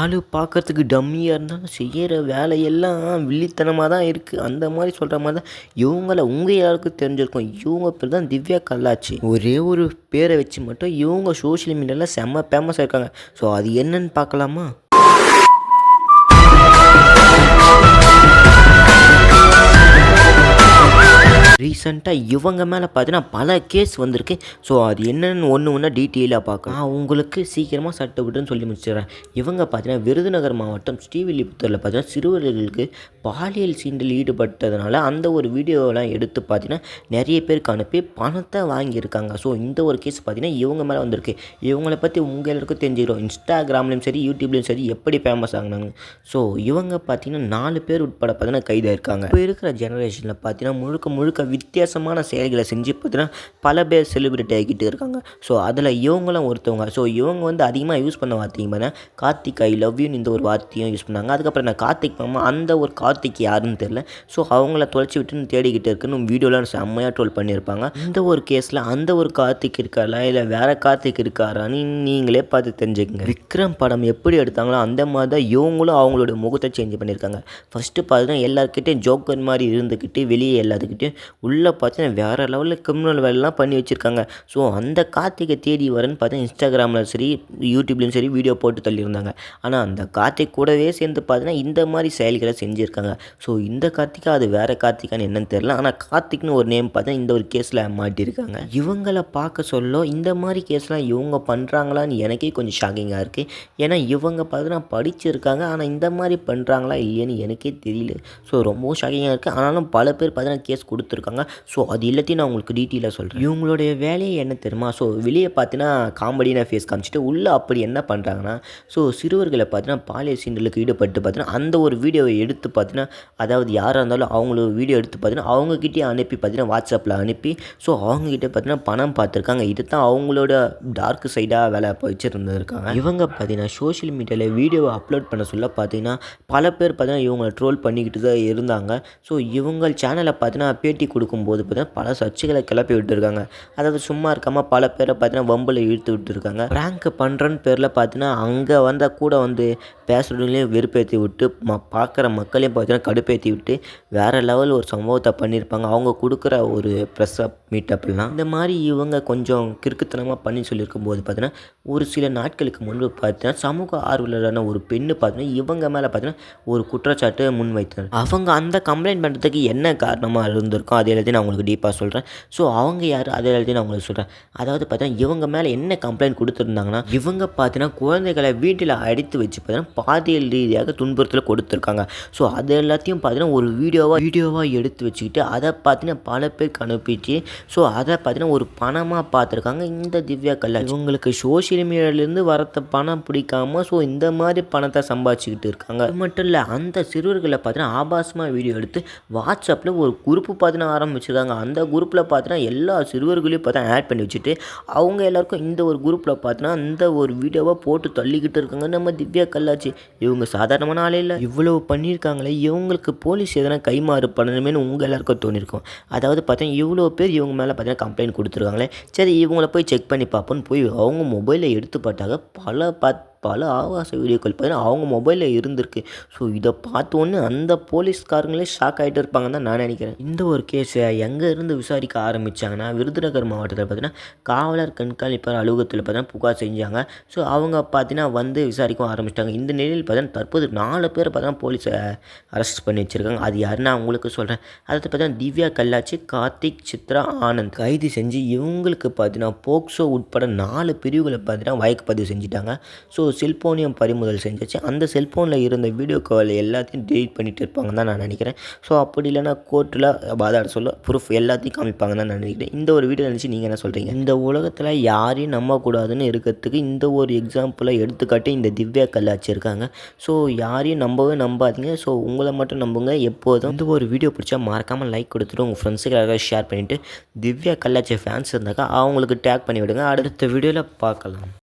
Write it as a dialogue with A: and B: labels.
A: ஆள் பார்க்கறதுக்கு டம்மியாக இருந்தாலும் செய்கிற வேலையெல்லாம் வில்லித்தனமாக தான் இருக்குது அந்த மாதிரி சொல்கிற மாதிரி தான் இவங்கள உங்கள் யாருக்கும் தெரிஞ்சிருக்கும். இவங்க பேர் தான் திவ்யா கல்லாச்சி. ஒரே ஒரு பேரை வச்சு மட்டும் இவங்க சோஷியல் மீடியாவில் செம்ம ஃபேமஸாக இருக்காங்க. ஸோ அது என்னன்னு பார்க்கலாமா? ரீசெண்டாக இவங்க மேலே பார்த்தீங்கன்னா பல கேஸ் வந்திருக்கு. ஸோ அது என்னென்னு ஒன்று ஒன்றா டீட்டெயிலாக பார்க்கலாம். நான் உங்களுக்கு சீக்கிரமாக சட்டை விட்டுன்னு சொல்லி முடிச்சிடுறேன். இவங்க பார்த்தீங்கன்னா விருதுநகர் மாவட்டம் ஸ்ரீவில்லிபுத்தூரில் பார்த்தீங்கன்னா சிறுவர்களுக்கு பாலியல் சீண்டில் ஈடுபட்டதுனால அந்த ஒரு வீடியோலாம் எடுத்து பார்த்தீங்கன்னா நிறைய பேருக்கு அனுப்பி பணத்தை வாங்கியிருக்காங்க. ஸோ இந்த ஒரு கேஸ் பார்த்தீங்கன்னா இவங்க மேலே வந்திருக்கு. இவங்கள பற்றி உங்கள் எல்லாருக்கும் தெரிஞ்சுக்கிறோம். இன்ஸ்டாகிராம்லேயும் சரி யூடியூப்லேயும் சரி எப்படி ஃபேமஸ் ஆகினாங்க. ஸோ இவங்க பார்த்தீங்கன்னா நாலு பேர் உட்பட பார்த்தீங்கன்னா கைதாக இருக்காங்க. இப்போ இருக்கிற ஜெனரேஷனில் பார்த்தீங்கன்னா முழுக்க முழுக்க வித்தியாசமான செயல்களை செஞ்சு பார்த்தீங்கன்னா பல பேர் செலிப்ரிட்டி ஆகிட்டு இருக்காங்க. ஸோ அதில் இவங்களும் ஒருத்தவங்க. ஸோ இவங்க வந்து அதிகமாக யூஸ் பண்ண வார்த்தையும் பார்த்தீங்கன்னா கார்த்திக் ஐ லவ் யூன்னு இந்த ஒரு வார்த்தையும் யூஸ் பண்ணாங்க. அதுக்கப்புறம் நான் கார்த்திக் மாமா அந்த ஒரு கார்த்திக் யாருன்னு தெரில ஸோ அவங்கள தொலைச்சி விட்டுன்னு தேடிக்கிட்டு இருக்குன்னு வீடியோலாம் செம்மையாக ட்ரோல் பண்ணியிருப்பாங்க. இந்த ஒரு கேஸில் அந்த ஒரு கார்த்திக் இருக்காரா? இல்லை வேறு கார்த்திக் இருக்காரான்னு நீங்களே பார்த்து தெரிஞ்சுக்கங்க. விக்ரம் படம் எப்படி எடுத்தாங்களோ அந்த மாதிரி தான் இவங்களும் அவங்களோட முகத்தை சேஞ்ச் பண்ணியிருக்காங்க. ஃபஸ்ட்டு பார்த்தீங்கன்னா எல்லாருக்கிட்டையும் ஜோக்கர் மாதிரி இருந்துக்கிட்டு வெளியே எல்லாத்துக்கிட்டையும் உள்ளே பார்த்தீங்கன்னா வேறு லெவலில் கிரிமினல் வேலைலாம் பண்ணி வச்சுருக்காங்க. ஸோ அந்த கார்த்திகை தேடி வரேன்னு பார்த்தா இன்ஸ்டாகிராமில் சரி யூடியூப்லேயும் சரி வீடியோ போட்டு தள்ளியிருந்தாங்க. ஆனால் அந்த கார்த்திக் கூடவே சேர்ந்து பார்த்தீங்கன்னா இந்த மாதிரி செயல்களை செஞ்சுருக்காங்க. ஸோ இந்த கார்த்திகா அது வேறு கார்த்திகான்னு என்னன்னு தெரில ஆனால் கார்த்திக்னு ஒரு நேம் பார்த்தா இந்த ஒரு கேஸில் மாட்டியிருக்காங்க. இவங்களை பார்க்க சொல்ல இந்த மாதிரி கேஸ்லாம் இவங்க பண்ணுறாங்களான்னு எனக்கே கொஞ்சம் ஷாக்கிங்காக இருக்குது ஏன்னா இவங்க பார்த்தீங்கன்னா படிச்சிருக்காங்க. ஆனால் இந்த மாதிரி பண்ணுறாங்களா இல்லையான்னு எனக்கே தெரியல. ஸோ ரொம்பவும் ஷாக்கிங்காக இருக்குது ஆனாலும் பல பேர் பார்த்தீங்கன்னா கேஸ் கொடுத்துருக்காங்க. ஸோ அது எல்லாத்தையும் நான் உங்களுக்கு டீட்டெயிலாக சொல்கிறேன் இவங்களுடைய வேலையை என்ன தெரியுமா? ஸோ வெளியே பார்த்தீங்கன்னா காமெடியான ஃபேஸ் காமிச்சிட்டு உள்ளே அப்படி என்ன பண்ணுறாங்கன்னா ஸோ சிறுவர்களை பார்த்தீங்கன்னா பாலியல் சீண்டலுக்கு ஈடுபட்டு பார்த்தீங்கன்னா அந்த ஒரு வீடியோவை எடுத்து பார்த்தீங்கன்னா அதாவது யாராக இருந்தாலும் அவங்கள வீடியோ எடுத்து பார்த்தீங்கன்னா அவங்கக்கிட்டே அனுப்பி பார்த்தீங்கன்னா வாட்ஸ்அப்பில் அனுப்பி ஸோ அவங்கக்கிட்ட பார்த்தீங்கன்னா பணம் பார்த்துருக்காங்க இது தான் அவங்களோட டார்க் சைடாக வேலை வச்சுருந்துருக்காங்க இவங்க பார்த்தீங்கன்னா சோஷியல் மீடியாவில் வீடியோவை அப்லோட் பண்ண சொல்ல பார்த்தீங்கன்னா பல பேர் பார்த்தீங்கன்னா இவங்களை ட்ரோல் பண்ணிக்கிட்டு தான் இருந்தாங்க. ஸோ இவங்க சேனலை பார்த்தீங்கன்னா பேட்டி கொடுக்கும் போகும்போது பார்த்தீங்கன்னா பல சர்ச்சைகளை கிளப்பி விட்டுருக்காங்க. அதாவது சும்மா இருக்காமல் பல பேரை பார்த்தீங்கன்னா வம்பில் இழுத்து விட்டுருக்காங்க. ப்ராங்க் பண்ணுறன்னு பேரில் பார்த்தீங்கன்னா அங்கே வந்தால் கூட வந்து பேசுகிறவங்களையும் வெறுப்பேற்றி விட்டு ம பார்க்குற மக்களையும் பார்த்தீங்கன்னா கடுப்பேற்றி விட்டு வேறு லெவல் ஒரு சம்பவத்தை பண்ணியிருப்பாங்க. அவங்க கொடுக்குற ஒரு ப்ரெஸ் அப் மீட்டப்லாம் இந்த மாதிரி இவங்க கொஞ்சம் கிறுக்குத்தனமாக பண்ணி சொல்லியிருக்கும் போது பார்த்தீங்கன்னா ஒரு சில நாட்களுக்கு முன்பு பார்த்தீங்கன்னா சமூக ஆர்வலரான ஒரு பெண்ணு பார்த்தீங்கன்னா இவங்க மேலே பார்த்தீங்கன்னா ஒரு குற்றச்சாட்டு முன்வைத்தனர். அவங்க அந்த கம்ப்ளைண்ட் பண்ணுறதுக்கு என்ன காரணமாக இருந்திருக்கும் அது எல்லாத்தையும் நான் உங்களுக்கு டீப்பாக சொல்கிறேன் ஸோ அவங்க யார்? அதை எல்லாத்தையும் நான் உங்களுக்கு சொல்கிறேன் அதாவது பார்த்தீங்கன்னா இவங்க மேலே என்ன கம்ப்ளைண்ட் கொடுத்துருந்தாங்கன்னா இவங்க பார்த்தீங்கன்னா குழந்தைகளை வீட்டில் அடித்து வச்சு பார்த்தீங்கன்னா பாதியல் ரீதியாக துன்புறுத்தல் கொடுத்துருக்காங்க. ஸோ அது எல்லாத்தையும் பார்த்தீங்கன்னா ஒரு வீடியோவாக வீடியோவாக எடுத்து வச்சுக்கிட்டு அதை பார்த்தீங்கன்னா பல பேருக்கு அனுப்பிச்சு ஸோ அதை பார்த்தீங்கன்னா ஒரு பணமாக பார்த்துருக்காங்க. இந்த திவ்யா கல்லா இவங்களுக்கு சோஷியல் மீடியாவிலேருந்து வரத்த பணம் பிடிக்காம ஸோ இந்த மாதிரி பணத்தை சம்பாதிச்சுக்கிட்டு இருக்காங்க. அது மட்டும் இல்லை அந்த சிறுவர்களை பார்த்தீங்கன்னா ஆபாசமாக வீடியோ எடுத்து வாட்ஸ்அப்பில் ஒரு குரூப்பு பார்த்தீங்கன்னா ஆரம்பிச்சிருக்காங்க அந்த குரூப்பில் பார்த்தீங்கன்னா எல்லா சிறுவர்களையும் பார்த்தா ஆட் பண்ணி வச்சுட்டு அவங்க எல்லாருக்கும் இந்த ஒரு குரூப்பில் பார்த்தீங்கன்னா இந்த ஒரு வீடியோவாக போட்டு தள்ளிக்கிட்டு இருக்காங்க. நம்ம திவ்யா கல்லாச்சி இவங்க சாதாரணமான ஆளே இல்லை. இவ்வளோ பண்ணியிருக்காங்களே இவங்களுக்கு போலீஸ் எதனா கைமாறு பண்ணணுமேனு உங்கள் எல்லாருக்கும் தோணிருக்கும். அதாவது பார்த்தீங்கன்னா இவ்வளோ பேர் இவங்க மேலே பார்த்தீங்கன்னா கம்ப்ளைண்ட் கொடுத்துருக்காங்களே. சரி இவங்கள போய் செக் பண்ணி பார்ப்போன்னு போய் அவங்க மொபைலில் எடுத்து பார்த்தாங்க. பல பத் பல ஆபாச வீடியோக்கள் பார்த்தீங்கன்னா அவங்க மொபைலில் இருந்திருக்கு. ஸோ இதை பார்த்தோன்னே அந்த போலீஸ்காரங்களே ஷாக் ஆகிட்டு இருப்பாங்கன்னு தான் நான் நினைக்கிறேன். இந்த ஒரு கேஸை எங்கே இருந்து விசாரிக்க ஆரம்பித்தாங்கன்னா விருதுநகர் மாவட்டத்தில் பார்த்தீங்கன்னா காவலர் கண்காணிப்பாளர் அலுவலகத்தில் பார்த்தீங்கன்னா புகார் செஞ்சாங்க. ஸோ அவங்க பார்த்தீங்கன்னா வந்து விசாரிக்கவும் ஆரம்பிச்சிட்டாங்க. இந்த நிலையில் பார்த்தீங்கன்னா தற்போது நாலு பேர் பார்த்தீங்கன்னா போலீஸை அரெஸ்ட் பண்ணி வச்சுருக்காங்க. அது யாருன்னு அவங்களுக்கு சொல்கிறேன் அதை பார்த்தீங்கன்னா திவ்யா கல்லாச்சி கார்த்திக் சித்ரா ஆனந்த் கைது செஞ்சு இவங்களுக்கு பார்த்தீங்கன்னா போக்சோ உட்பட நாலு பிரிவுகளை பார்த்தீங்கன்னா வழக்கு பதிவு செஞ்சுட்டாங்க. ஸோ செல்ஃபோனையும் பறிமுதல் செஞ்சாச்சு. அந்த செல்ஃபோனில் இருந்த வீடியோ கால் எல்லாத்தையும் டெலிட் பண்ணிட்டு இருப்பாங்கன்னு தான் நான் நினைக்கிறேன். ஸோ அப்படி இல்லைனா கோர்ட்டில் வாதாட சொல்ல ப்ரூஃப் எல்லாத்தையும் காமிப்பாங்கன்னு தான் நான் நினைக்கிறேன். இந்த ஒரு வீடியோ நினச்சி நீங்கள் என்ன சொல்கிறீங்க இந்த உலகத்தில் யாரையும் நம்பக்கூடாதுன்னு இருக்கிறதுக்கு இந்த ஒரு எக்ஸாம்பிளை எடுத்துக்காட்டி இந்த திவ்யா கல்லாச்சி இருக்காங்க. ஸோ யாரையும் நம்பவே நம்பாதீங்க. ஸோ உங்களை மட்டும் நம்புங்க. எப்போதும் இந்த ஒரு வீடியோ பிடிச்சா மறக்காமல் லைக் கொடுத்துட்டு உங்கள் ஃப்ரெண்ட்ஸுக்காக ஷேர் பண்ணிவிட்டு திவ்யா கல்லாச்சி ஃபேன்ஸ் இருந்தாக்கா அவங்களுக்கு டேக் பண்ணி விடுங்க அடுத்த வீடியோவில் பார்க்கலாம்.